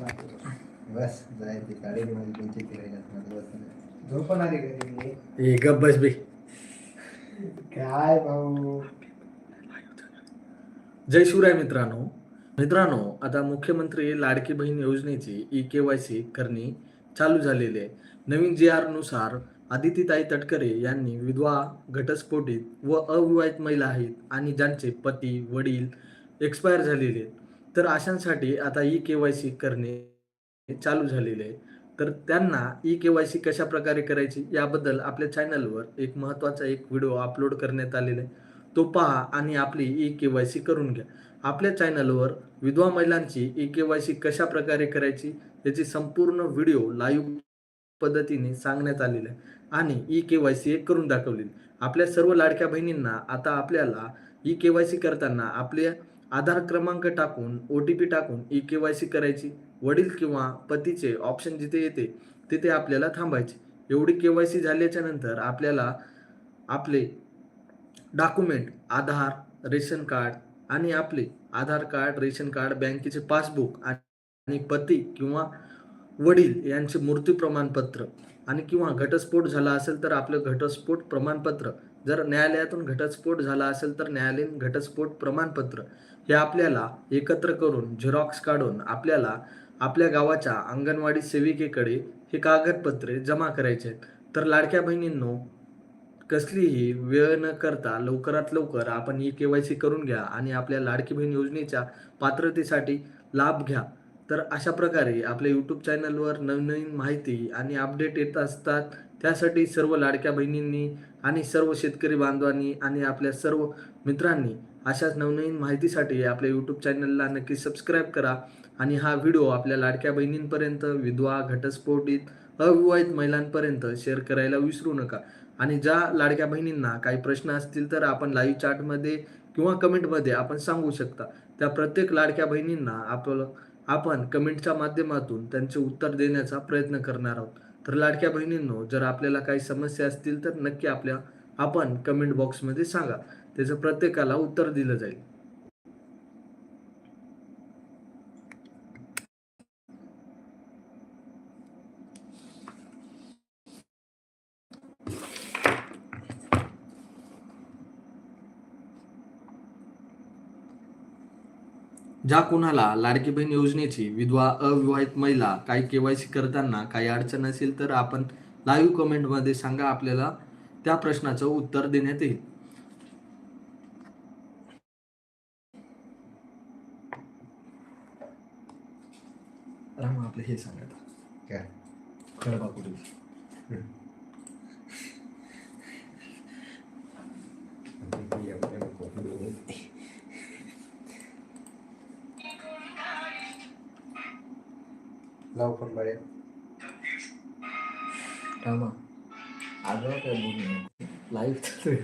बस जायचे गाडी फिरायला आली ए गप बस बे. काय भाऊ? जय शिवराय मित्रांनो. मित्रांनो आता मुख्यमंत्री लाडकी बहीण योजनेची ई के वाय सी करणे चालू झालेली आहे. नवीन जी आरनुसार आदितीताई तटकरे यांनी विधवा घटस्फोटित व अविवाहित महिला आहेत आणि ज्यांचे पती वडील एक्सपायर झालेले आहेत. तर अशांसाठी आता ई के वाय सी करणे चालू झालेले आहे तर त्यांना ई के वाय सी कशा प्रकारे करायची याबद्दल आपल्या चॅनलवर एक महत्त्वाचा एक व्हिडिओ अपलोड करण्यात आलेला आहे. तो पहा आणि आपली ई के वाय सी करून घ्या. आपल्या चॅनलवर विधवा महिलांची ई के वाय सी कशा प्रकारे करायची याची संपूर्ण व्हिडिओ लाईव्ह पद्धतीने सांगण्यात आलेला आहे. आणि ई के वाय सी एक करून दाखवलेली आपल्या सर्व लाडक्या बहिणींना आता आपल्याला ई के वाय सी करताना आपले आधार क्रमांक टाकून ओ टी पी टाकून ई के वाय सी करायची. वडील किंवा पतीचे ऑप्शन जिथे येते तिथे आपल्याला थांबायचे. एवढी के वाय सी झाल्याच्यानंतर आपल्याला आपले डॉक्युमेंट आधार रेशन कार्ड आणि आपले आधार कार्ड रेशन कार्ड बँकेचे पासबुक आणि पती किंवा वडील यांचे मृत्यू प्रमाणपत्र आणि किंवा घटस्फोट झाला असेल तर आपलं घटस्फोट प्रमाणपत्र जर न्यायालयातून घटस्फोट झाला असेल तर न्यायालयीन घटस्फोट प्रमाणपत्र हे आपल्याला एकत्र करून झेरॉक्स काढून आपल्याला आपल्या गावाच्या अंगणवाडी सेविकेकडे हे कागदपत्रे जमा करायचे आहेत. तर लाडक्या बहिणींनो कसलीही वेळ न करता लवकरात लवकर आपण ई के वाय सी करून घ्या आणि आपल्या लाडकी बहीण योजनेच्या पात्रतेसाठी लाभ घ्या. तर अशा प्रकारे आपल्या यूट्यूब चॅनलवर नवनवीन माहिती आणि अपडेट येत असतात त्यासाठी सर्व लाडक्या बहिणींनी आणि सर्व शेतकरी बांधवांनी आणि आपल्या सर्व मित्रांनी अशाच नवनवीन माहितीसाठी आपल्या यूट्यूब चॅनलला नक्की सबस्क्राईब करा. आणि हा व्हिडिओ आपल्या लाडक्या बहिणींपर्यंत विधवा घटस्फोटित अविवाहित महिलांपर्यंत शेअर करायला विसरू नका. आणि ज्या लाडक्या बहिणींना काही प्रश्न असतील तर आपण लाईव्ह चॅटमध्ये किंवा कमेंटमध्ये आपण सांगू शकता. त्या प्रत्येक लाडक्या बहिणींना आपलं आपण कमेंटच्या माध्यमातून त्यांचे उत्तर देण्याचा प्रयत्न करणार आहोत. तर लाडक्या बहिणींनो जर आपल्याला काही समस्या असतील तर नक्की आपल्या आपण कमेंट बॉक्समध्ये सांगा. त्याचं प्रत्येकाला उत्तर दिलं जाईल. ज्या कुणाला लाडकी बहीण योजनेची विधवा अविवाहित महिला काही केवायसी करताना काही अडचण असेल तर आपण लाईव्ह कमेंटमध्ये सांगा आपल्याला त्या प्रश्नाचं उत्तर देण्यात येईल. राम आपलं हे सांगा काय? लाव पण बरे रामा आग्रह काय बोलू लाईव्ह